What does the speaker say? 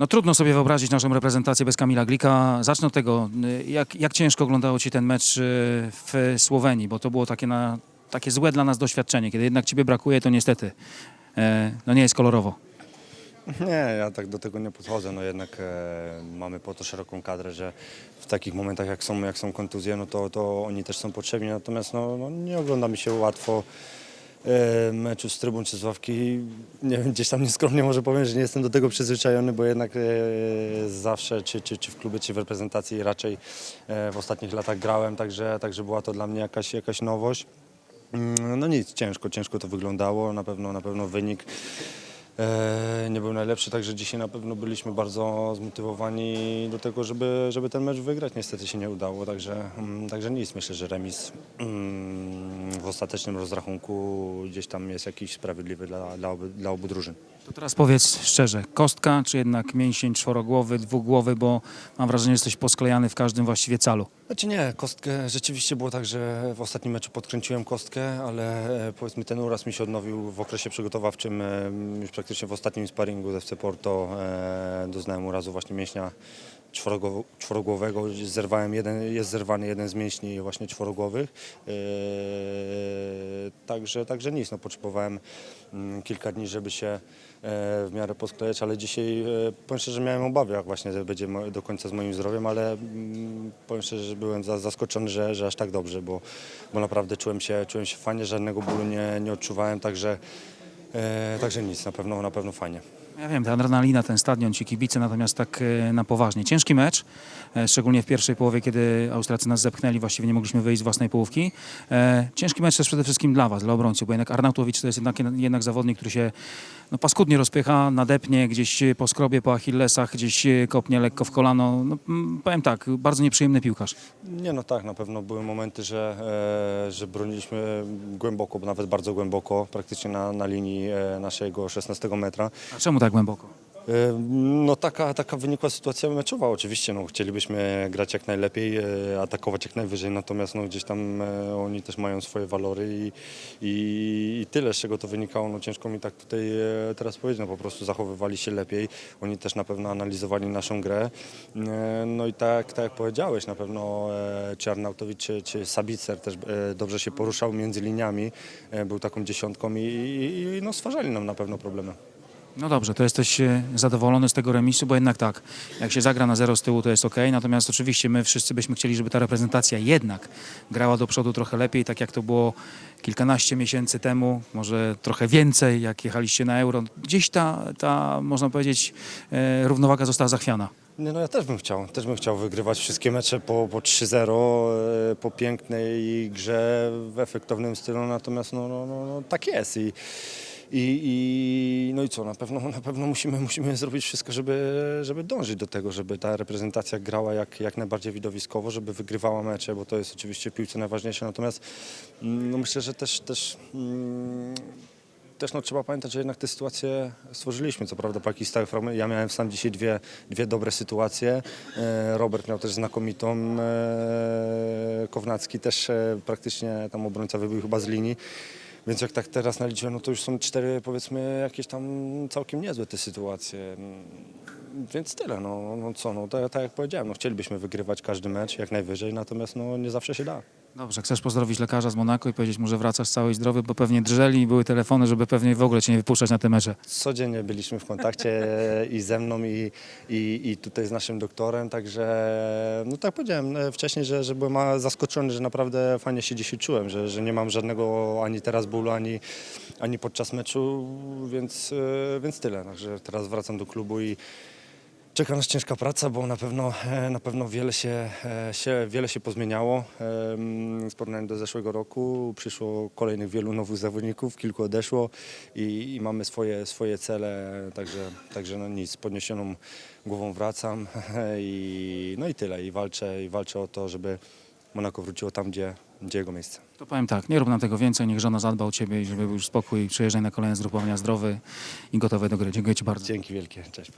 No trudno sobie wyobrazić naszą reprezentację bez Kamila Glika. Zacznę od tego, y, jak, jak ciężko oglądało Ci ten mecz y, w Słowenii, bo to było takie, na, takie złe dla nas doświadczenie. Kiedy jednak Ciebie brakuje, to niestety e, no nie jest kolorowo. Nie, ja tak do tego nie podchodzę. No jednak e, mamy po to szeroką kadrę, że w takich momentach jak są, jak są kontuzje, no to, to oni też są potrzebni. Natomiast no, no, nie ogląda mi się łatwo e, meczu z trybun czy z ławki. Nie wiem, gdzieś tam nieskromnie może powiem, że nie jestem do tego przyzwyczajony, bo jednak e, zawsze czy, czy, czy w klubie, czy w reprezentacji raczej e, w ostatnich latach grałem, także, także była to dla mnie jakaś, jakaś nowość. Mm, No nic, ciężko, ciężko to wyglądało. Na pewno, na pewno wynik nie był najlepszy, także dzisiaj na pewno byliśmy bardzo zmotywowani do tego, żeby, żeby ten mecz wygrać. Niestety się nie udało, także, mm, także nic. Myślę, że remis mm, w ostatecznym rozrachunku gdzieś tam jest jakiś sprawiedliwy dla, dla, obu, dla obu drużyn. To teraz powiedz szczerze, kostka czy jednak mięsień czworogłowy, dwugłowy, bo mam wrażenie, że jesteś posklejany w każdym właściwie calu. Znaczy nie, kostkę rzeczywiście było tak, że w ostatnim meczu podkręciłem kostkę, ale e, powiedzmy ten uraz mi się odnowił w okresie przygotowawczym. e, Już praktycznie w ostatnim sparingu z FC Porto e, doznałem urazu właśnie mięśnia czworogłow- czworogłowego. Zerwałem jeden, jest zerwany jeden z mięśni właśnie czworogłowych. E, Także, także nic, no, potrzebowałem mm, kilka dni, żeby się w miarę posklejać, ale dzisiaj e, powiem szczerze, że miałem obawy, jak właśnie będzie do końca z moim zdrowiem, ale mm, powiem szczerze, że byłem za- zaskoczony, że, że aż tak dobrze, bo, bo naprawdę czułem się, czułem się fajnie, żadnego bólu nie, nie odczuwałem, także, e, także nic, na pewno, na pewno fajnie. Ja wiem, ta adrenalina, ten stadion, ci kibice, natomiast tak e, na poważnie. Ciężki mecz, e, szczególnie w pierwszej połowie, kiedy Austriacy nas zepchnęli, właściwie nie mogliśmy wyjść z własnej połówki. E, Ciężki mecz też przede wszystkim dla Was, dla obrońców, bo jednak Arnautowicz to jest jednak, jednak zawodnik, który się no, paskudnie rozpycha, nadepnie, gdzieś po skrobie, po achillesach, gdzieś e, kopnie lekko w kolano. No, mm, powiem tak, bardzo nieprzyjemny piłkarz. Nie no tak, na pewno były momenty, że, e, że broniliśmy głęboko, bo nawet bardzo głęboko, praktycznie na, na linii e, naszego 16 metra. A czemu tak głęboko? No taka, taka wynikła sytuacja meczowa. Oczywiście no, chcielibyśmy grać jak najlepiej, e, atakować jak najwyżej, natomiast no, gdzieś tam e, oni też mają swoje walory i, i, i tyle, z czego to wynikało. No, ciężko mi tak tutaj e, teraz powiedzieć, no, po prostu zachowywali się lepiej. Oni też na pewno analizowali naszą grę. No i tak, tak jak powiedziałeś, na pewno czy Arnautowicz, czy, czy Sabicer też dobrze się poruszał między liniami, był taką dziesiątką i, i, i no, stwarzali nam na pewno problemy. No dobrze, to jesteś e, zadowolony z tego remisu, bo jednak tak, jak się zagra na zero z tyłu, to jest ok. Natomiast oczywiście my wszyscy byśmy chcieli, żeby ta reprezentacja jednak grała do przodu trochę lepiej, tak jak to było kilkanaście miesięcy temu, może trochę więcej, jak jechaliście na euro. Gdzieś ta, ta można powiedzieć, e, równowaga została zachwiana. Nie, no ja też bym chciał, też bym chciał wygrywać wszystkie mecze po, po 3-0, e, po pięknej grze w efektownym stylu, natomiast no, no, no, no tak jest i, i, i no i co, na pewno, na pewno musimy, musimy zrobić wszystko, żeby, żeby dążyć do tego, żeby ta reprezentacja grała jak, jak najbardziej widowiskowo, żeby wygrywała mecze, bo to jest oczywiście piłce najważniejsze, natomiast mm, no myślę, że też, też mm, też no, trzeba pamiętać, że jednak te sytuacje stworzyliśmy. Co prawda po jakichś stałych fragmentach. Ja miałem sam dzisiaj dwie, dwie dobre sytuacje. E, Robert miał też znakomitą. E, Kownacki też e, praktycznie tam obrońca wybił chyba z linii. Więc jak tak teraz naliczyłem, no to już są cztery powiedzmy jakieś tam całkiem niezłe te sytuacje. Więc tyle, no, no co, no tak, tak jak powiedziałem, no chcielibyśmy wygrywać każdy mecz jak najwyżej, natomiast no nie zawsze się da. Dobrze, chcesz pozdrowić lekarza z Monako i powiedzieć mu, że wracasz cały i zdrowy, bo pewnie drżeli i były telefony, żeby pewnie w ogóle cię nie wypuszczać na te mecze. Codziennie byliśmy w kontakcie i ze mną, i, i, i tutaj z naszym doktorem, także no tak powiedziałem e, wcześniej, że, że byłem zaskoczony, że naprawdę fajnie się dzisiaj czułem, że, że nie mam żadnego ani teraz bólu, ani, ani podczas meczu, więc, e, więc tyle. Także teraz wracam do klubu i Czeka nas ciężka praca, bo na pewno, e, na pewno wiele, się, e, się, wiele się pozmieniało w porównaniu do zeszłego roku. Przyszło kolejnych wielu nowych zawodników, kilku odeszło i, i mamy swoje, swoje cele, także, także no nic, z podniesioną głową wracam i, no i tyle. I walczę, I walczę o to, żeby Monako wróciło tam, gdzie, gdzie jego miejsce. To powiem tak, nie rób nam tego więcej, niech żona zadba o ciebie i żeby był spokój, przyjeżdżaj na kolejne zgrupowania zdrowy i gotowy do gry. Dziękuję ci bardzo. Dzięki wielkie, cześć.